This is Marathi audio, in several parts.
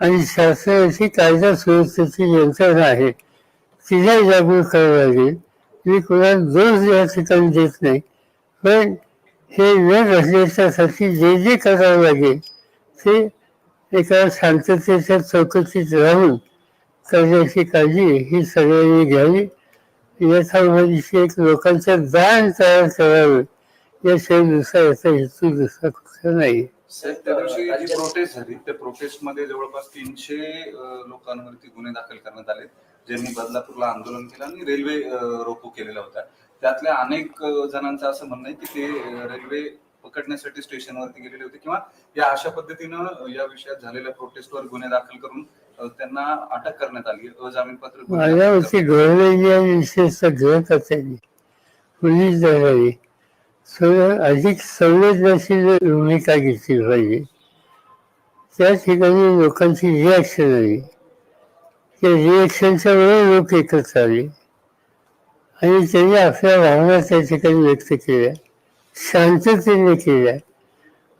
आणि शासनाची कायदा सुव्यवस्थेची यंत्रणा आहे. तिला जागृत करावं लागेल. मी कोणाला दोष या ठिकाणी देत नाही. पण हे न घडण्याच्यासाठी जे जे करावं लागेल ते एका शांततेच्या चौकटीत राहून करण्याची काळजी ही सगळ्यांनी घ्यावी. यथामधीची एक लोकांचं दान तयार करावं याशिवाय दुसरा याचा हेतू दुसरा कुठला नाही. साहेब, त्या दिवशी जी प्रोटेस्ट झाली त्या प्रोटेस्टमध्ये जवळपास तीनशे लोकांवरती गुन्हे दाखल करण्यात आले ज्यांनी बदलापूरला आंदोलन केलं आणि रेल्वे रोको केलेला होता त्यातल्या अनेक जणांचं असं म्हणणं आहे की ते रेल्वे पकडण्यासाठी स्टेशनवरती गेलेले होते किंवा या अशा पद्धतीनं या विषयात झालेल्या प्रोटेस्टवर गुन्हे दाखल करून त्यांना अटक करण्यात आली. अजामीनपात्र माझ्यावरती गव्हर्नमेंट आणि विशेषतः गृहकर्त्यांनी पोलीस दलाने थोडं अधिक संवेदनशील भूमिका घेतली पाहिजे त्या ठिकाणी लोकांची रिॲक्शन आली. त्या रिॲक्शनच्या वेळी लोक एकत्र आले. आणि त्यांनी आपल्या भावना त्या ठिकाणी व्यक्त केल्या. शांततेने केल्या.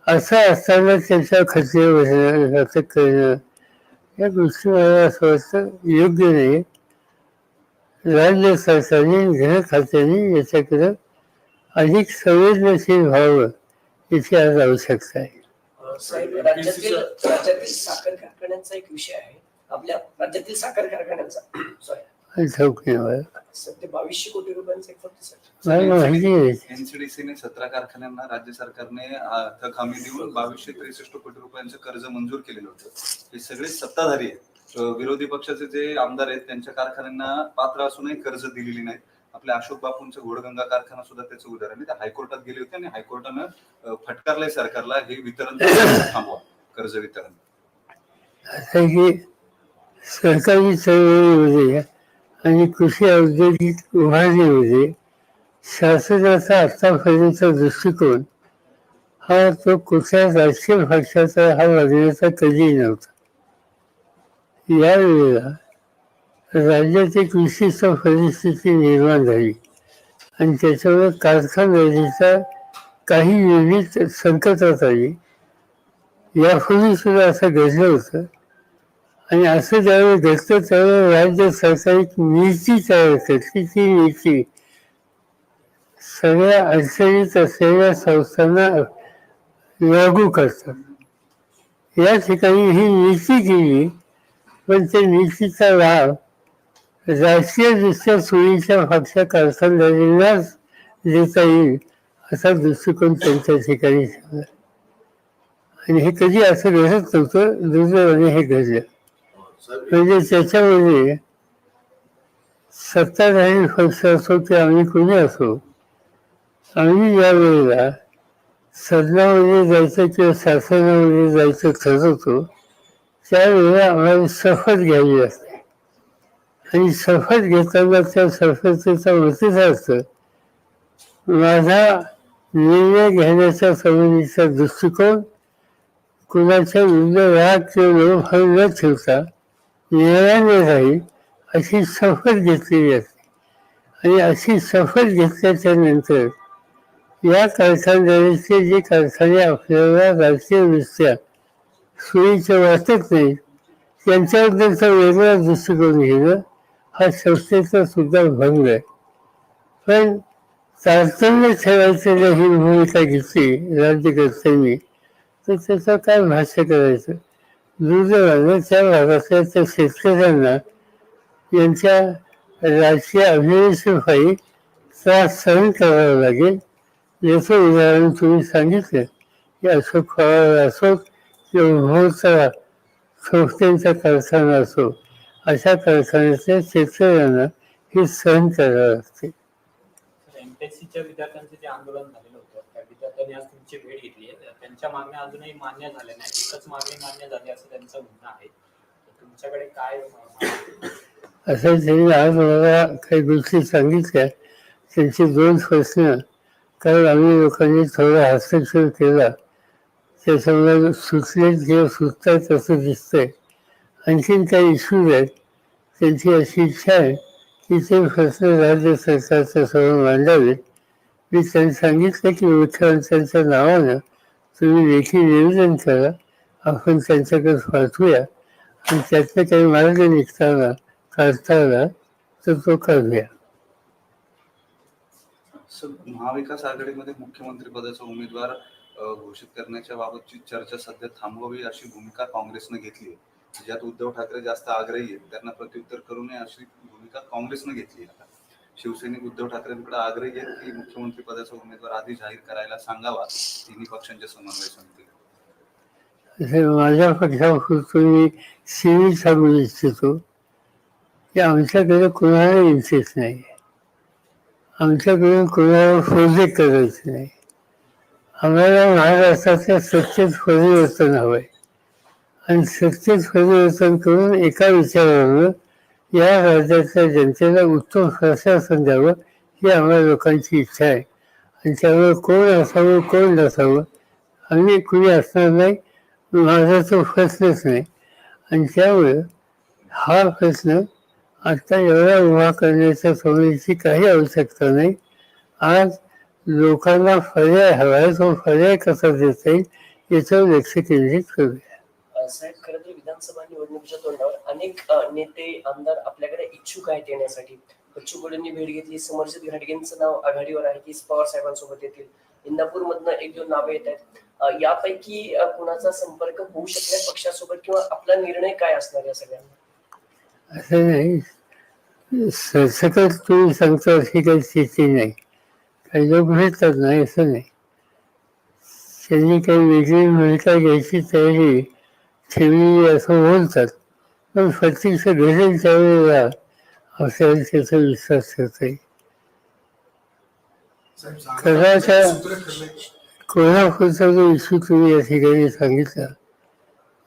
असं असताना त्यांच्या खचले बसणं अटक करणं या गोष्टी मला असं वाटतं योग्य नाही राज्य सरकारने गृह खात्याने याच्याकडं अधिक संवेदनशील व्हावं आज आवश्यकता आहे. साहेब राज्यातील राज्यातील साखर कारखान्यांचा एक विषय आहे. आपल्या राज्यातील साखर कारखान्यांचा. सॉरी सध्या बावीसशे कोटी रुपयांचा एक फक्त माहिती आहे एनसीडीसीने सतरा कारखान्यांना राज्य सरकारने थक हमी देऊन बावीसशे त्रेसष्ट कोटी रुपयांचं कर्ज मंजूर केलेलं होतं. हे सगळे सत्ताधारी आहेत. विरोधी पक्षाचे जे आमदार आहेत त्यांच्या कारखान्यांना पात्र असूनही कर्ज दिलेली नाहीत. आपल्या अशोक बापूंचं घोडगंगा कारखाना सुद्धा त्याचं उदाहरण आहे. ते हायकोर्टात गेले होते आणि हायकोर्टानं फटकारलंय सरकारला हे वितरण थांबवा कर्ज वितरण. सरकारी चळवळीमध्ये आणि कृषी औद्योगिक उभारणीमध्ये शासनाचा आतापर्यंतचा दृष्टिकोन हा तो कुठल्या राजकीय पक्षाचा हा वागण्याचा कधी नव्हता. यावेळेला राज्यात एक विशिष्ट परिस्थिती निर्माण झाली. आणि त्याच्यामुळे कारखानदारीचा काही युनिट संकटात आली. यापूर्वी सुद्धा असं घडलं होतं. आणि असं ज्यावेळी घडतं त्यावेळेस राज्य सरकार एक नीती तयार करते. ती नीती सगळ्या अडचणीत असलेल्या संस्थांना लागू करतात. या ठिकाणी ही नीती केली पण त्या नीतीचा लाभ राजकीयदृष्ट्या सोयीच्या पक्ष कारखानदारींनाच देता येईल असा दृष्टिकोन त्यांच्या ठिकाणी ठेवला. आणि हे कधी असं घडत नव्हतं दुर्दैवाने हे घडलं. म्हणजे त्याच्यामध्ये सत्ताधारी पक्ष असो की आम्ही कोणी असो आम्ही या वेळेला सदनामध्ये जायचं किंवा शासनामध्ये जायचं ठरवतो त्यावेळेला आम्हाला शपथ घ्यावी लागते. आणि शपथ घेताना त्या शपथेचा अर्थ माझा निर्णय घेण्याच्या संबंधीचा दृष्टिकोन कुणाच्या विविध वेळात किंवा लोभभाव न ठेवता निर्णयाने राहील अशी शपथ घेतलेली असते. आणि अशी शपथ घेतल्याच्या नंतर या कारखानदारीचे जे कारखाने आपल्याला राजकीयदृष्ट्या सोयीचे वाटत नाही त्यांच्याबद्दलचा वेगळा दृष्टिकोन घेणं हा संस्थेचा सुद्धा भंग आहे. पण तारतम्य ठेवायचं जर ही भूमिका घेतली राज्यकर्त्यांनी तर त्याचं काय भाष्य करायचं? दुर्दैवानं त्या भागातल्या त्या शेतकऱ्यांना यांच्या राजकीय अभिनेषेपायी त्रास सहन करावा लागेल याचं उदाहरण तुम्ही सांगितलं. की अशोक पवार असो किंवा मोहचा संस्थेचा कारखाना असो. अशा कारखान्यातल्या शेतकऱ्यांना हे सहन करावं लागते. एमटेसीच्या विद्यार्थ्यांचं जे आंदोलन झालेलं होतं त्या विद्यार्थ्यांनी आज तुमची भेट घेतली आहे. त्यांच्या मागण्या अजूनही मान्य झाल्या नाही एकच मागणी मान्य झाली असं त्यांचं म्हणणं आहे. तुमच्याकडे काय असं त्यांनी आज मला काही गोष्टी सांगितल्या. त्यांचे दोन प्रश्न. कारण आम्ही लोकांनी थोडा हस्तक्षेप केला. त्याच्यामुळे सुचले किंवा सुचतात असं दिसतंय. आणखीन काही इश्यूज आहेत त्यांची अशी इच्छा आहे की ते प्रश्न राज्य सरकारच्या समोर मांडावेत मी त्यांनी सांगितलं की मुख्यमंत्र्यांच्या नावानं तुम्ही लेखी निवेदन करा आपण त्यांच्याकडे पाठवूया आणि त्यातले काही मार्ग निघताना काढताना तर तो काढूया महाविकास आघाडीमध्ये मुख्यमंत्री पदाचा उमेदवार घोषित करण्याच्या बाबतची चर्चा सध्या थांबवावी अशी भूमिका काँग्रेसनं घेतली आहे. ज्यात उद्धव ठाकरे जास्त आग्रही आहेत त्यांना प्रत्युत्तर करू नये अशी भूमिका काँग्रेसनं घेतली आता. शिवसैनिक उद्धव ठाकरेंकडे आग्रही आहेत की मुख्यमंत्री पदाचा उमेदवार आधी जाहीर करायला सांगावा तिन्ही पक्षांच्या समन्वय समितीला. माझ्या पक्षापासून मी सिव्हिल सांगू इच्छितो की आमच्याकडे कोणाला इंटरेस्ट नाही. आमच्याकडे कोणाला फौजे करायचे नाही. आम्हाला महाराष्ट्राच्या सत्तेत परिवर्तन हवं आहे आणि सत्तेत परिवर्तन करून एका विचारावर या राज्याच्या जनतेला उत्तम प्रशासन द्यावं ही आम्हाला लोकांची इच्छा आहे. आणि त्यामुळे कोण असावं कोण नसावं आम्ही कुणी असणार नाही माझा तो प्रश्नच नाही. आणि त्यामुळे हा प्रश्न आता एवढा उभा करण्याच्या समोरची काही आवश्यकता नाही. आज लोकांना पर्याय हवा आहे तो पर्याय कसा देता येईल याच्यावर लक्ष केंद्रित करूया. साहेब खरं तर विधानसभा निवडणुकीच्या तोंडावर अनेक नेते आमदार आपल्याकडे इच्छुक आहेत येण्यासाठी. बच्चू कडूंनी भेट घेतली समर्जित घाटगेंचं नाव आघाडीवर आहे की पवार साहेबांसोबत येतील. इंदापूरमधनं एक दोन नावे येत आहेत. यापैकी कुणाचा संपर्क होऊ शकल्या पक्षासोबत किंवा आपला निर्णय काय असणार या सगळ्यांना असं नाही. सरसकट तुम्ही सांगता अशी काही स्थिती नाही. काही लोक भेटतात नाही असं नाही. त्यांनी काही वेगळी भूमिका घ्यायची तयारी ठेवली असं बोलतात पण प्रत्यक्ष घडेल त्यावेळेला आपल्याला त्याचा विश्वास करता येईल कदाचित कोल्हापूरचा जो इश्यू तुम्ही या ठिकाणी सांगितला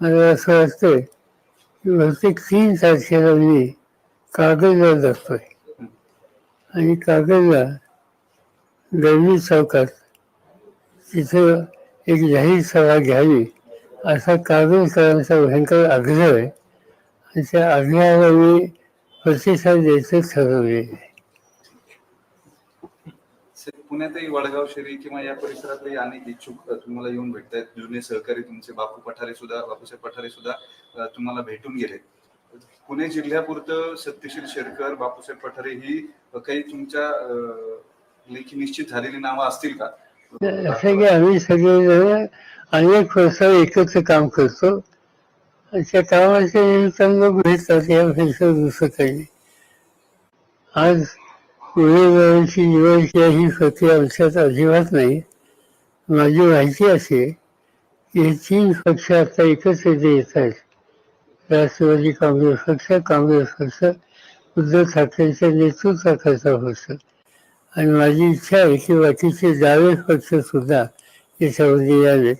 मला असं वाटतंय की बहुतेक तीन तारखेला मी कागदला जातोय आणि कागदला गरवी चौकात तिथं एक जाहीर सभा घ्यावी. असा कागदकरांचा भयंकर आग्रह आहे. आणि त्या आग्रहाला मी प्रतिसाद द्यायचं ठरवले सर, पुण्यातही वडगाव शहरी किंवा या परिसरातही अनेक इच्छुक तुम्हाला येऊन भेटतायत. जुने सहकारी तुमचे बापू पठारे सुद्धा बापूसाहेब पठारे सुद्धा तुम्हाला भेटून गेले पुणे जिल्ह्यापुरतं सत्यशील शेरकर बापूसाहेब पठारे ही काही तुमच्या लेखी निश्चित झालेली नावं असतील का? असं की आम्ही सगळेजण अनेक वर्ष एकत्र काम करतो आणि त्या कामाच्या निमित्तानं भेटतात यापेक्षा दुसरं काही नाही आज उमेदवारांची निवडची ही प्रक्रिया आमच्यात अजिबात नाही माझी माहिती अशी की हे तीन पक्ष आता एकत्र येत आहेत राष्ट्रवादी काँग्रेस पक्ष काँग्रेस पक्ष उद्धव ठाकरेंच्या नेतृत्वाखालचा पक्ष आणि माझी इच्छा आहे की बाकीचे डावे पक्षसुद्धा याच्यामध्ये म्हणजे यावे.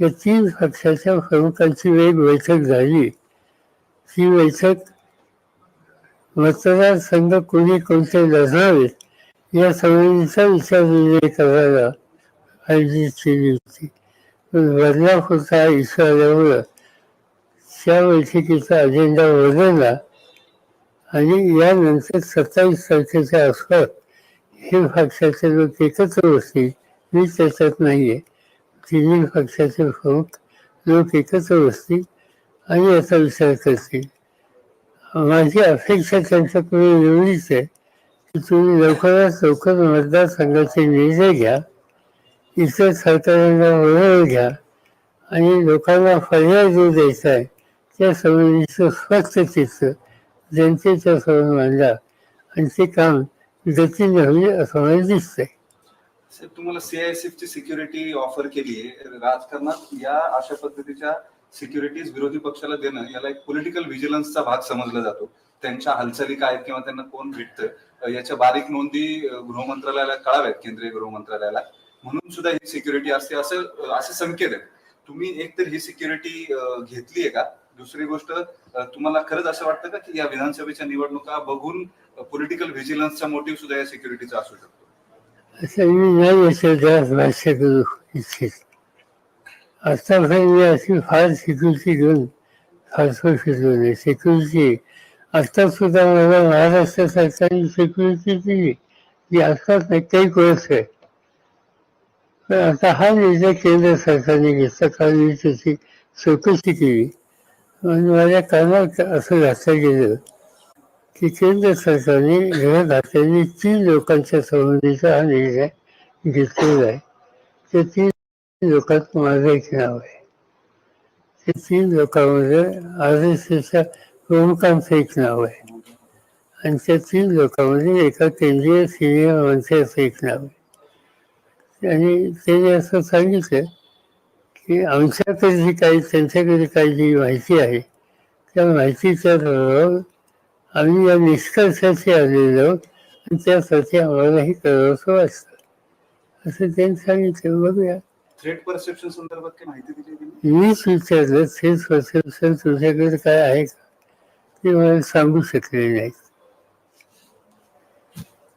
या तीन पक्षाच्या प्रमुखांची एक बैठक झाली. ती बैठक मतदारसंघ कोणी कोणते लढणावेत या संबंधीचा विचार निर्णय करायला आयोजित केली होती. पण बदलापूरचा इश्यू त्या बैठकीचा अजेंडा बदलला आणि यानंतर सत्तावीस तारखेच्या आसपास हे पक्षाचे लोक एकत्र बसतील मी त्याच्यात नाही आहे तिन्ही पक्षाचे प्रमुख लोक एकत्र बसतील आणि याचा विचार करतील. माझी अपेक्षा त्यांच्याकडे एवढीच आहे की तुम्ही लवकरात लवकर मतदारसंघाचे निर्णय घ्या. इतर सरकारांना वळवून घ्या आणि लोकांना पर्याय जो द्यायचा आहे त्या संबंधीचं स्वच्छ चित्र जनतेच्या समोर मांडा आणि ते काम देखील होईल असं मला साहेब तुम्हाला सीआयएसएफ ची सिक्युरिटी ऑफर केली आहे. राजकारणात या अशा पद्धतीच्या सिक्युरिटीज विरोधी पक्षाला देणं याला एक पॉलिटिकल व्हिजिलन्सचा भाग समजला जातो. त्यांच्या हालचाली काय आहेत किंवा त्यांना कोण भेटतं याच्या बारीक नोंदी गृहमंत्रालयाला कळाव्यात केंद्रीय गृहमंत्रालयाला म्हणून सुद्धा ही सिक्युरिटी असते असं असे संकेत आहेत. तुम्ही एक तर ही सिक्युरिटी घेतली आहे का? दुसरी गोष्ट तुम्हाला खरंच असं वाटतं का की या विधानसभेच्या निवडणुका बघून पॉलिटिकल व्हिजिलन्सचा मोटिव्ह सुद्धा या सिक्युरिटीचा असू शकतो. असं मी नाही याच्या भाष्य करू इच्छित. आतापर्यंत अशी फार सिक्युरिटी घेऊन फारसं फिरलो नाही सिक्युरिटी आत्ता सुद्धा मला महाराष्ट्र सरकारने सिक्युरिटी दिली जी आत्ताच नाही काही कोर्स आहे. पण आता हा निर्णय केंद्र सरकारने घेतला कारण मी त्याची चौकशी केली. आणि माझ्या कानात असं घातलं गेलं की केंद्र सरकारने घरात तीन लोकांच्या संबंधीचा हा निर्णय घेतलेला आहे ते तीन लोकांत माझं एक नाव आहे. ते तीन लोकांमध्ये आर एस एसच्या प्रमुखांचं एक नाव आहे. आणि त्या तीन लोकांमध्ये एका केंद्रीय सिनियर मंत्र्याचं एक नाव आहे. आणि त्याने असं सांगितलं की आमच्याकडे जी काही त्यांच्याकडे काही जी माहिती आहे त्या माहितीच्या बरोबर आम्ही या निष्कर्षाचे आलेलो आहोत आणि त्यासाठी आम्हालाही करावंसं वाटतं. असं त्यांनी सांगितलं. बघूया. थ्रेट परसेप्शन संदर्भात काही माहिती दिली त्यांनी मीच विचारलं तेच परसेप्शन तुझ्याकडे काय आहे का? ते मला सांगू शकले नाहीत.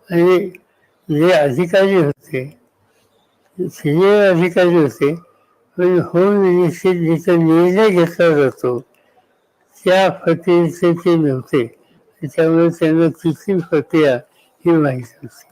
आणि जे अधिकारी होते सिनियर अधिकारी होते पण होम मिनिस्ट्रीत जिथं निर्णय घेतला जातो त्या प्रक्रियेचे ते नव्हते. त्याच्यामुळे त्यांना तिथली प्रक्रिया ही माहीत नव्हती